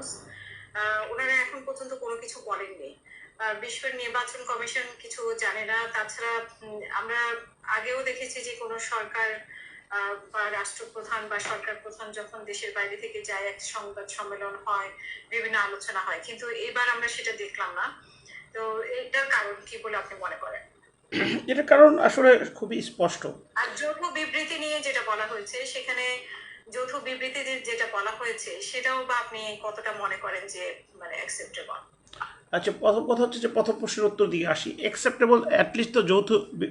আহ, ওনারা এখন পর্যন্ত কোনো কিছু বলেননি বিশ্বের নির্বাচন কমিশন কিছু জানে না। তাছাড়া আমরা আগেও দেখেছি যে কোনো সরকার বা রাষ্ট্রপ্রধান বা সরকার প্রধান যখন দেশের বাইরে থেকে যায় এক সংবাদ সম্মেলন হয় বিভিন্ন আলোচনা হয়। কিন্তু এবার আমরা সেটা দেখলাম না। তো এটার কারণ কি বলে আপনি মনে করেন? এটা কারণ আসলে খুবই স্পষ্ট। আর যৌথ বিবৃতি নিয়ে যেটা বলা হয়েছে সেখানে যৌথ বিবৃতিতে যেটা বলা হয়েছে, সেটাও বা আপনি কতটা মনে করেন যে মানে অ্যাকসেপ্টেবল আচ্ছা প্রথম কথা হচ্ছে যে, প্রথম প্রশ্নের উত্তর দিয়ে আসি। অ্যাকসেপ্টেবল অ্যাটলিস্ট তো যৌথ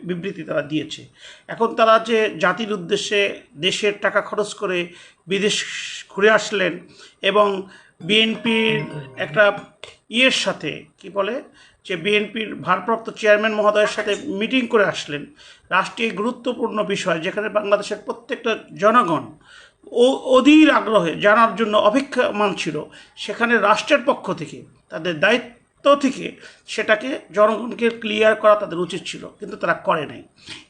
বিবৃতি তারা দিয়েছে। এখন তারা যে জাতির উদ্দেশ্যে দেশের টাকা খরচ করে বিদেশ ঘুরে আসলেন এবং বিএনপির একটা ইয়ের সাথে, কি বলে? যে বিএনপির ভারপ্রাপ্ত চেয়ারম্যান মহোদয়ের সাথে মিটিং করে আসলেন। রাষ্ট্রীয় গুরুত্বপূর্ণ বিষয়, যেখানে বাংলাদেশের প্রত্যেকটা জনগণ অধীর আগ্রহে জানার জন্য অপেক্ষমান ছিল সেখানে রাষ্ট্রের পক্ষ থেকে, তাদের দায়িত্ব থেকে সেটাকে জনগণকে ক্লিয়ার করা তাদের উচিত ছিল, কিন্তু তারা করে নাই।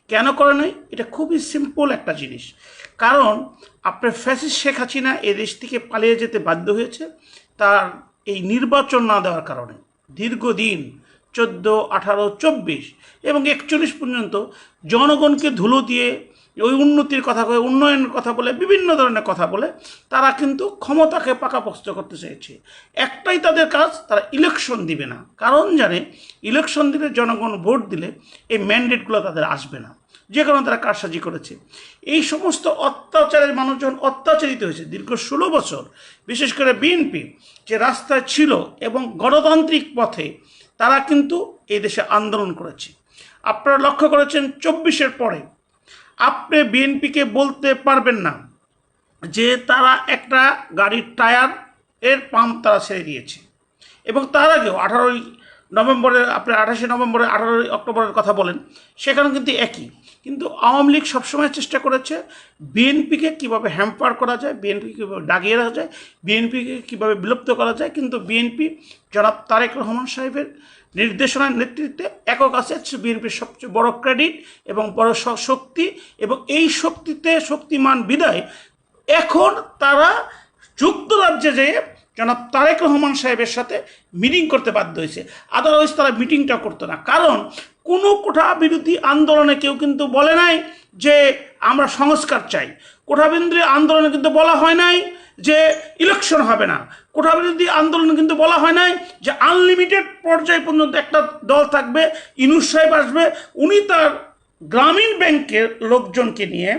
কেন করে নাই? এটা খুবই সিম্পল একটা জিনিস। কারণ আপনার ফ্যাসিস শেখ হাসিনা এ দেশ থেকে পালিয়ে যেতে বাধ্য হয়েছে তার এই নির্বাচন না দেওয়ার কারণে। দীর্ঘদিন চোদ্দ, আঠারো, চব্বিশ এবং একচল্লিশ পর্যন্ত জনগণকে ধুলো দিয়ে ওই উন্নতির কথা বলে, উন্নয়নের কথা বলে, বিভিন্ন ধরনের কথা বলে, তারা কিন্তু ক্ষমতাকে পাকাপোক্ত করতে চেয়েছে। একটাই তাদের কাজ, তারা ইলেকশন দিবে না। কারণ জানে ইলেকশন দিলে জনগণ ভোট দিলে এই ম্যান্ডেটগুলো তাদের আসবে না। যে কারণে তারা কারসাজি করেছে। এই সমস্ত অত্যাচারের মানুষজন অত্যাচারিত হয়েছে দীর্ঘ ষোলো বছর। বিশেষ করে বিএনপি যে রাস্তায় ছিল এবং গণতান্ত্রিক পথে তারা কিন্তু এই দেশে আন্দোলন করেছে। আপনারা লক্ষ্য করেছেন, চব্বিশের পরে আপনি বিএনপিকে বলতে পারবেন না যে তারা একটা গাড়ির টায়ার এর পাম্প তারা ছেড়ে দিয়েছে। এবং তার আগেও আঠারোই নভেম্বরের, আপনি আঠাশে নভেম্বরে, আঠারোই অক্টোবরের কথা বলেন সেখানে কিন্তু একই। কিন্তু আওয়ামী লীগ সবসময় চেষ্টা করেছে বিএনপিকে কীভাবে হ্যাম্পার করা যায়, বিএনপিকে কীভাবে ডাগিয়ে রাখা যায়, বিএনপিকে কীভাবে বিলুপ্ত করা যায়, কিন্তু বিএনপি জনাব তারেক রহমান সাহেবের নির্দেশনার নেতৃত্বে একক আছে বিএনপির সবচেয়ে বড় ক্রেডিট এবং বড় শক্তি এবং এই শক্তিতে শক্তিমান বিদায়। এখন তারা যুক্তরাজ্যে যেয়ে জনাব তারেক রহমান সাহেবের সাথে মিটিং করতে বাধ্য হয়েছে। আদারওয়াইজ তারা মিটিংটা করতো না। কারণ কোনো কোঠা বিরোধী আন্দোলনে কেউ কিন্তু বলে নাই যে আমরা সংস্কার চাই। কোঠাবিরোধী আন্দোলনে কিন্তু বলা হয় নাই যে ইলেকশন হবে না। কোঠাবিরোধী আন্দোলনে কিন্তু বলা হয় নাই যে আনলিমিটেড পর্যায় পর্যন্ত একটা দল থাকবে, ইনুস সাহেব আসবে, উনি তার গ্রামীণ ব্যাংকের লোকজনকে নিয়ে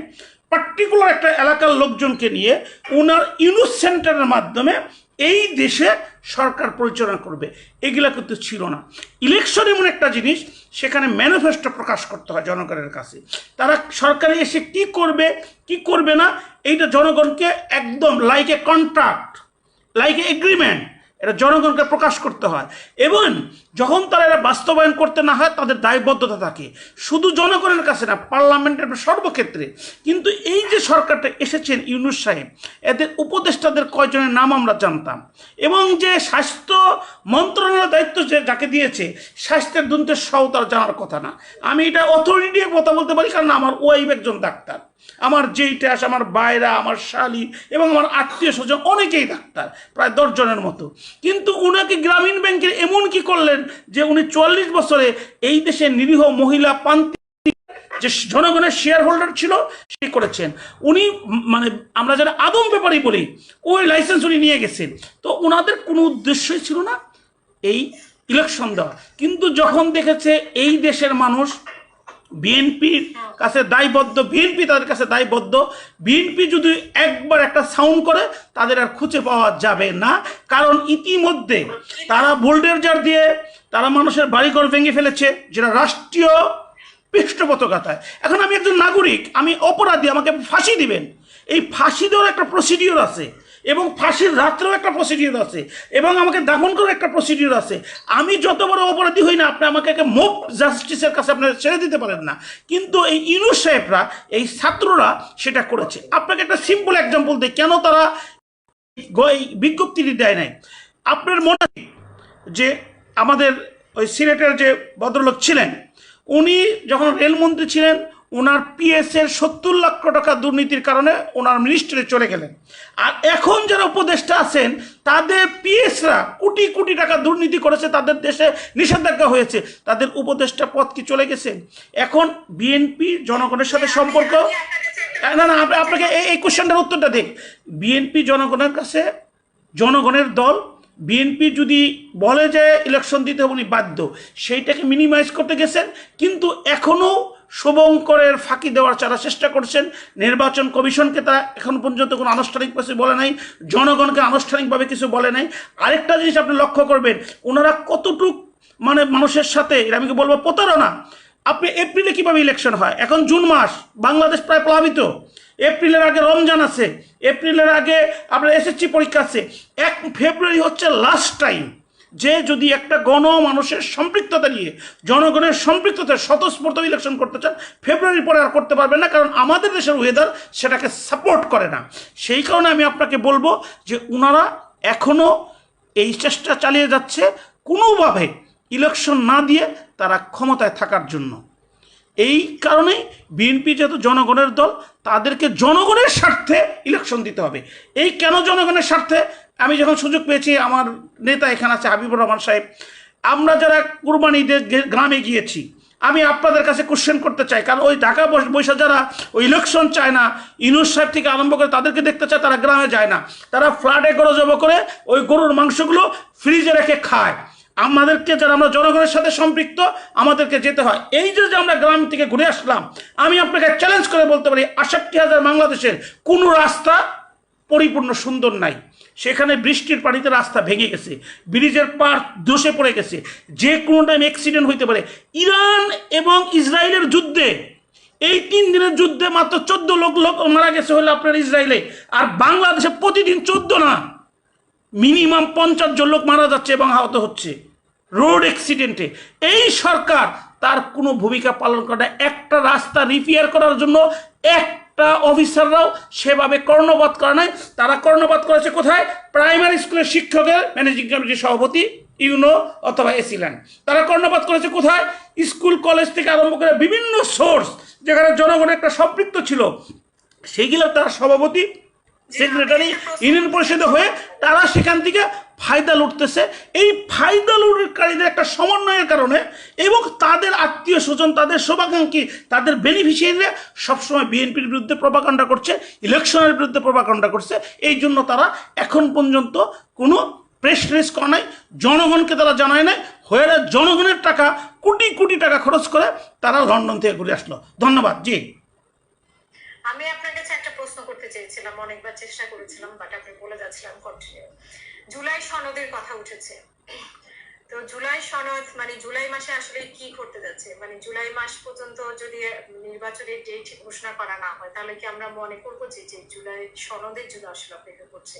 পার্টিকুলার একটা এলাকার লোকজনকে নিয়ে ওনার ইউনুস সেন্টারের মাধ্যমে এই দেশে সরকার পরিচালনা করবে। এগুলা কিন্তু ছিল না। ইলেকশন এমন একটা জিনিস, সেখানে ম্যানিফেস্টো প্রকাশ করতে হয় জনগণের কাছে। তারা সরকারে এসে কি করবে কি করবে না, এইটা জনগণকে একদম like a contract like a agreement এটা জনগণকে প্রকাশ করতে হয়। এবং যখন তারা এটা বাস্তবায়ন করতে না হয়, তাদের দায়বদ্ধতা থাকে। শুধু জনগণের কাছে না, পার্লামেন্টের সর্বক্ষেত্রে। কিন্তু এই যে সরকারটা এসেছেন ইউনুস সাহেব, এদের উপদেষ্টাদের কয়জনের নাম আমরা জানতাম। এবং যে স্বাস্থ্য মন্ত্রণালয়ের দায়িত্ব যে যাকে দিয়েছে, স্বাস্থ্যের দুর্নীতির সহ তার জানার কথা না। আমি এটা অথরিটি কথা বলতে পারি, কারণ আমার ওয়াইফ একজন ডাক্তার। আমার যেইটাস আমার বাইরা, আমার শালি এবং আমার আত্মীয় স্বজন অনেকেই ডাক্তার, প্রায় দশজনের মতো। কিন্তু উনাকে গ্রামীণ ব্যাংকের এমন কি করলেন যে উনি চুয়াল্লিশ বছরে এই দেশের নিরীহ মহিলা পান্তি যে জনগণের শেয়ার হোল্ডার ছিল, সে করেছেন। উনি মানে আমরা যারা আদম ব্যাপারেই বলি, ওই লাইসেন্স উনি নিয়ে গেছেন। তো ওনাদের কোনো উদ্দেশ্যই ছিল না এই ইলেকশন দেওয়া কিন্তু যখন দেখেছে এই দেশের মানুষ বিএনপির কাছে দায়বদ্ধ, বিএনপি তাদের কাছে দায়বদ্ধ। বিএনপি যদি একবার একটা সাউন্ড করে, তাদের আর খুঁজে পাওয়া যাবে না। কারণ ইতিমধ্যে তারা বোল্ডেজার দিয়ে তারা মানুষের বাড়িঘর ভেঙে ফেলেছে, যেটা রাষ্ট্রীয় পৃষ্ঠপোষকতায়। এখন আমি একজন নাগরিক, আমি অপরাধী, আমাকে ফাঁসি দিবেন। এই ফাঁসি দেওয়ার একটা প্রসিডিওর আছে। এবং ফাঁসির রাত্রেও একটা প্রসিডিওর আছে এবং আমাকে দাফন করার একটা প্রসিডিওর আছে। আমি যত বড় অপরাধী হই না, আপনি আমাকে একটা মোপ জাস্টিসের কাছে আপনারা ছেড়ে দিতে পারেন না। কিন্তু এই ইউনুস সাহেবরা, এই ছাত্ররা সেটা করেছে। আপনাকে একটা সিম্পল এক্সাম্পল দিই, কেন তারা এই বিজ্ঞপ্তিটি দেয় নাই? আপনার মনে যে আমাদের ওই সিলেটের যে ভদ্রলোক ছিলেন, উনি যখন রেলমন্ত্রী ছিলেন ওনার পিএস এর সত্তর লক্ষ টাকা দুর্নীতির কারণে ওনার মিনিস্ট্রি চলে গেলেন। আর এখন যারা উপদেষ্টা আছেন, তাদের পিএসরা কোটি কোটি টাকা দুর্নীতি করেছে, তাদের দেশে নিষেধাজ্ঞা হয়েছে। তাদের উপদেষ্টা পদ কি চলে গেছে? এখন বিএনপি জনগণের সাথে সম্পর্ক? না না আপনি- আপনাকে এই কোশ্চেনটার উত্তরটা দিন বিএনপি জনগণের কাছে জনগণের দল, বিএনপি যদি বলে যে ইলেকশন দিতে উনি বাধ্য, সেইটাকে মিনিমাইজ করতে গেছেন, কিন্তু এখনও শুভঙ্করের ফাঁকি দেওয়ার যারা চেষ্টা করছেন। নির্বাচন কমিশনকে তারা এখন পর্যন্ত কোনো আনুষ্ঠানিক কিছু বলে নাই, জনগণকে আনুষ্ঠানিকভাবে কিছু বলে নাই। আরেকটা জিনিস আপনি লক্ষ্য করবেন, ওনারা কতটুক মানে মানুষের সাথে, এটা আমি কি বলব, প্রতারণা। আপনি এপ্রিলে কীভাবে ইলেকশন হয়? এখন জুন মাস, বাংলাদেশ প্রায় প্লাবিত। এপ্রিলের আগে রমজান আছে, এপ্রিলের আগে আপনার এসএসসি পরীক্ষা আছে। এক ফেব্রুয়ারি হচ্ছে লাস্ট টাইম যে যদি একটা গণ মানুষের সম্পৃক্ততা নিয়ে, জনগণের সম্পৃক্ততা স্বতঃস্ফূর্ত ইলেকশন করতে চান ফেব্রুয়ারির পরে আর করতে পারবেন না, কারণ আমাদের দেশের ওয়েদার সেটাকে সাপোর্ট করে না। সেই কারণে আমি আপনাকে বলব যে ওনারা এখনও এই চেষ্টা চালিয়ে যাচ্ছে কোনোভাবে ইলেকশন না দিয়ে তারা ক্ষমতায় থাকার জন্য। এই কারণেই বিএনপি যেহেতু জনগণের দল, তাদেরকে জনগণের স্বার্থে ইলেকশন দিতে হবে। এই কেন জনগণের স্বার্থে? আমি যখন সুযোগ পেয়েছি, আমার নেতা এখানে আছে হাবিবুর রহমান সাহেব, আমরা যারা কুরবানি গ্রামে গিয়েছি, আমি আপনাদের কাছে কোশ্চেন করতে চাই, কারণ ওই ঢাকা বস- বৈশা যারা ওই ইলেকশন চায় না, ইনুস সাহেব থেকে আরম্ভ করে তাদেরকে দেখতে চায়, তারা গ্রামে যায় না। তারা ফ্ল্যাটে গরু জব করে ওই গরুর মাংসগুলো ফ্রিজে রেখে খায়। আমাদেরকে যারা আমরা জনগণের সাথে সম্পৃক্ত, আমাদেরকে যেতে হয়। এই যে আমরা গ্রাম থেকে ঘুরে আসলাম, আমি আপনাকে চ্যালেঞ্জ করে বলতে পারি আষট্টি হাজার বাংলাদেশের কোনো রাস্তা পরিপূর্ণ সুন্দর নাই। সেখানে বৃষ্টির পানিতে রাস্তা ভেঙে গেছে, ব্রিজের পার ধসে পড়ে গেছে। যে কোনো টাইম অ্যাক্সিডেন্ট হইতে পারে। ইরান এবং ইসরায়েলের যুদ্ধে, এই তিন দিনের যুদ্ধে মাত্র চোদ্দ লোক লোক মারা গেছে হলো আপনার ইসরায়েলে। আর বাংলাদেশে প্রতিদিন চোদ্দ না মিনিমাম পঞ্চাশ জন লোক মারা যাচ্ছে এবং আহত হচ্ছে। রোড অ্যাক্সিডেন্টে এই সরকার তার কোনো ভূমিকা পালন করে না। একটা রাস্তা রিপেয়ার করার জন্য অফিসাররাও সেভাবে কর্ণপাত করে নাই। তারা কর্ণপাত করেছে কোথায়? প্রাইমারি স্কুলের শিক্ষকের, ম্যানেজিং কমিটির সভাপতি, ইউনো অথবা এসিল্যান্ড। তারা কর্ণপাত করেছে কোথায়? স্কুল, কলেজ থেকে আরম্ভ করে বিভিন্ন সোর্স, যেখানে জনগণের একটা সম্পৃক্ত ছিল। সেইগুলো তার সভাপতি সেক্রেটারি ইউনিয়ন পরিষদে হয়ে তারা সেখান থেকে ফায়দা লুটতেছে। এই ফায়দা লুটকারীদের একটা সমন্বয়ের কারণে এবং তাদের আত্মীয় স্বজন তাদের শোভাকাঙ্ক্ষী তাদের বেনিফিশিয়ারিরা সবসময় বিএনপির বিরুদ্ধে প্রপাকাণ্ডা করছে ইলেকশনের বিরুদ্ধে প্রপাকাণ্ডা করছে। এই জন্য তারা এখন পর্যন্ত কোনো প্রেস রিলিজ করে নাই জনগণকে তারা জানায় নাই। হয়ে জনগণের টাকা কোটি কোটি টাকা খরচ করে তারা লন্ডন থেকে ঘুরে আসলো। ধন্যবাদ। জি। আমি আপনার কাছে করতে চেয়েছিলাম, অনেকবার চেষ্টা করেছিলাম বাট আপনি বলে যাচ্ছিলাম কন্টিনিউ জুলাই সনদের কথা উঠেছে। তো জুলাই সনদ মানে জুলাই মাসে আসলে কি করতে যাচ্ছে? মানে জুলাই মাস পর্যন্ত যদি নির্বাচনের ডেট ঘোষণা করা না হয়, তাহলে কি আমরা মনে করব যে যে জুলাই সনদের জন্য আসলে অপেক্ষা করছে?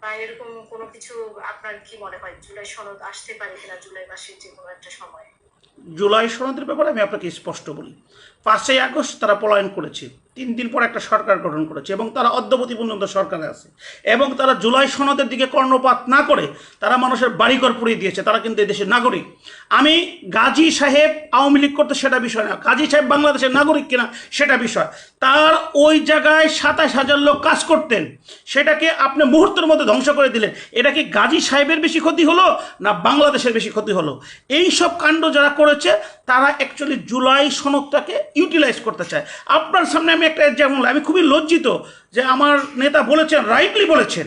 বা এরকম কোনো কিছু আপনার কি মনে হয়, জুলাই সনদ আসতে পারে কিনা জুলাই মাসের যে কোনো একটা সময়? জুলাই সনদের ব্যাপারে আমি আপনাকে স্পষ্ট বলি। পাঁচই আগস্ট তারা পলায়ন করেছে। তিন দিন পর একটা সরকার গঠন করেছে এবং তারা অদ্যবধি পর্যন্ত সরকারে আছে এবং তারা জুলাই সনদের দিকে কর্ণপাত না করে তারা মানুষের বাড়িঘর পুড়িয়ে দিয়েছে, তারা কিন্তু দেশের নাগরিক। আমি গাজী সাহেব আওয়ামী লীগ করতে সেটা বিষয় না। গাজী সাহেব বাংলাদেশের নাগরিক কিনা সেটা বিষয়। তার ওই জায়গায় সাতাশ হাজার লোক কাজ করতেন। সেটাকে আপনি মুহূর্তের মধ্যে ধ্বংস করে দিলেন। এটা কি গাজী সাহেবের বেশি ক্ষতি হলো না বাংলাদেশের বেশি ক্ষতি হলো? এই সব কাণ্ড যারা করেছে, তারা অ্যাকচুয়ালি জুলাই সনদটাকে ইউটিলাইজ করতে চায়। আপনার সামনে আমি একটা যেমন আমি খুবই লজ্জিত যে আমার নেতা বলেছেন রাইটলি বলেছেন,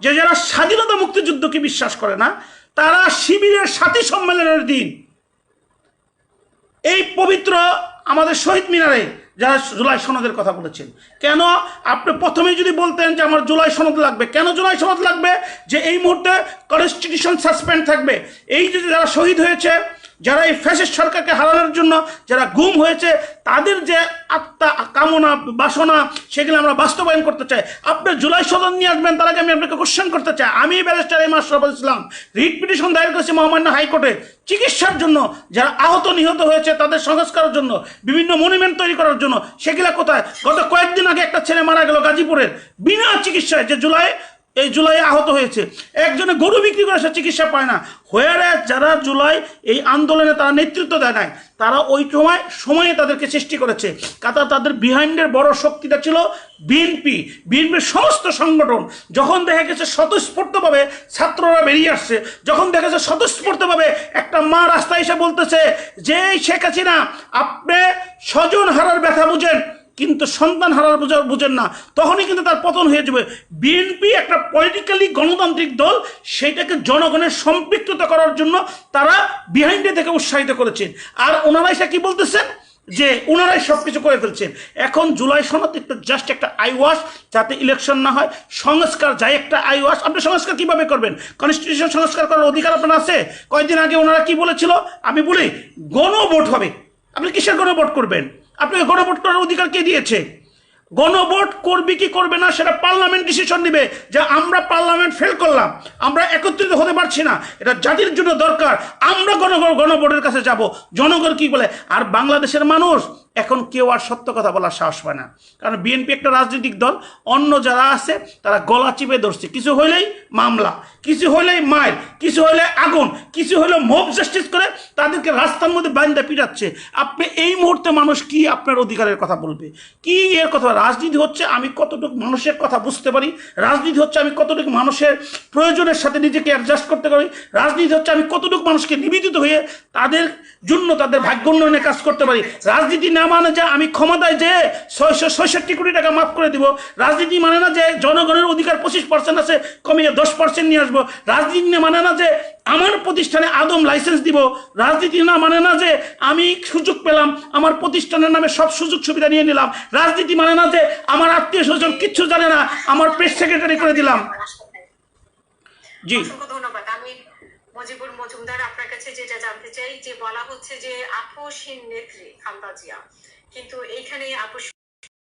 যে যারা স্বাধীনতা মুক্তিযুদ্ধকে বিশ্বাস করে না, তারা শিবিরের সাথী সম্মেলনের দিন এই পবিত্র আমাদের শহীদ মিনারে যারা জুলাই সনদের কথা বলেছেন, কেন আপনি প্রথমেই যদি বলতেন যে আমার জুলাই সনদ লাগবে, কেন জুলাই সনদ লাগবে? যে এই মুহূর্তে কনস্টিটিউশন সাসপেন্ড থাকবে। এই যে যারা শহীদ হয়েছে যারা এই ফ্যাসিস্ট সরকারকে হারানোর জন্য যারা গুম হয়েছে, তাদের যে আত্মা, কামনা, বাসনা, সেগুলো আমরা বাস্তবায়ন করতে চাই। আপনি জুলাই সদন নিয়ে আসবেন, তার আগে আমি আপনাকে কোশ্চেন করতে চাই। আমি barrister M Ashraful Islam. Writ petition দায়ের করেছি মহামান্য হাইকোর্টে। চিকিৎসার জন্য যারা আহত নিহত হয়েছে, তাদের সংস্কারের জন্য, বিভিন্ন মনুমেন্ট তৈরি করার জন্য, সেগুলো কোথায়? গত কয়েকদিন আগে একটা ছেলে মারা গেল গাজীপুরের। বিনা চিকিৎসায় যে জুলাই এই জুলাই আহত হয়েছে। একজনে গরু বিক্রি করে সে চিকিৎসা পায় না। হোয়ারে যারা জুলাই এই আন্দোলনে তারা নেতৃত্ব দেয় নাই, তারা ওই সময়, সময়ে তাদেরকে সৃষ্টি করেছে। কারণ তাদের বিহাইন্ডের বড় শক্তিটা ছিল বিএনপি। বিএনপির সমস্ত সংগঠন, যখন দেখা গেছে স্বতঃস্ফূর্তভাবে ছাত্ররা বেরিয়ে আসছে, যখন দেখা গেছে স্বতঃস্ফূর্তভাবে একটা মা রাস্তায় এসে বলতেছে যে শেখ হাসিনা, আপনি স্বজন হারার ব্যথা বুঝেন। কিন্তু সন্তান হারার বুঝা- বুঝেন না, তখনই কিন্তু তার পতন হয়ে যাবে। বিএনপি একটা পলিটিক্যালি গণতান্ত্রিক দল, সেইটাকে জনগণের সম্পৃক্ততা করার জন্য তারা বিহাইন্ডে থেকে উৎসাহিত করেছেন। আর ওনারা এসে কি বলতেছেন? যে ওনারাই সব কিছু করে ফেলছেন। এখন জুলাই সনদ একটা জাস্ট একটা আইওয়াশ, যাতে ইলেকশন না হয়। সংস্কার যায় একটা আইওয়াশ। আপনি সংস্কার কীভাবে করবেন? কনস্টিটিউশন সংস্কার করার অধিকার আপনার আছে? কয়েকদিন আগে ওনারা কি বলেছিল? আমি বলি, গণভোট হবে। আপনি কিসের গণভোট করবেন? আপনাকে গণভোট করার অধিকার কে দিয়েছে? গণভোট করবে কি করবে না সেটা পার্লামেন্ট ডিসিশন নেবে যে আমরা পার্লামেন্ট ফেল করলাম, আমরা একত্রিত হতে পারছি না, এটা জাতির জন্য দরকার, আমরা গণ, গণভোটের কাছে যাব। জনগণ কি বলে? আর বাংলাদেশের মানুষ, এখন কেউ আর সত্য কথা বলার সাহস পায় না। কারণ বিএনপি একটা রাজনৈতিক দল, অন্য যারা আছে, তারা গলা চিপে ধরছে। কিছু হইলেই মামলা, কিছু হইলেই মায়ের কিছু হইলে আগুন, কিছু হইলে মব জাস্টিস করে তাদেরকে রাস্তার মধ্যে বান্ধা পিটাচ্ছে। আপনি এই মুহূর্তে মানুষ কি আপনার অধিকারের কথা বলবে? কি এর কথা? রাজনীতি হচ্ছে আমি কতটুকু মানুষের কথা বুঝতে পারি, রাজনীতি হচ্ছে আমি কতটুকু মানুষের প্রয়োজনের সাথে নিজেকে অ্যাডজাস্ট করতে পারি, রাজনীতি হচ্ছে আমি কতটুকু মানুষকে নিবেদিত হয়ে তাদের জন্য, তাদের ভাগ্য উন্নয়নের কাজ করতে পারি। রাজনীতি না মানে যে আমি ক্ষমতায় যে ছয়শো ছয়ষট্টি কোটি টাকা মাফ করে দিব, রাজনীতি মানে না যে জনগণের অধিকার পঁচিশ পার্সেন্ট আছে, কমিয়ে দশ পার্সেন্ট নিয়ে আসব। রাজনীতি মানে না যে আমার প্রতিষ্ঠানে আদম লাইসেন্স দিব, রাজনীতি না মানে না যে আমি সুযোগ পেলাম, আমার প্রতিষ্ঠানের নামে সব সুযোগ সুবিধা নিয়ে নিলাম। রাজনীতি মানে না যে আমার আত্মীয় স্বজন কিচ্ছু জানে না, আমার প্রেস সেক্রেটারি করে দিলাম। জি। ধন্যবাদ। আমি মজুমদার আপনার কাছে যেটা জানতে চাই, যে বলা হচ্ছে যে আপোষহীন নেত্রী খালদা জিয়া। কিন্তু এইখানে আপোষ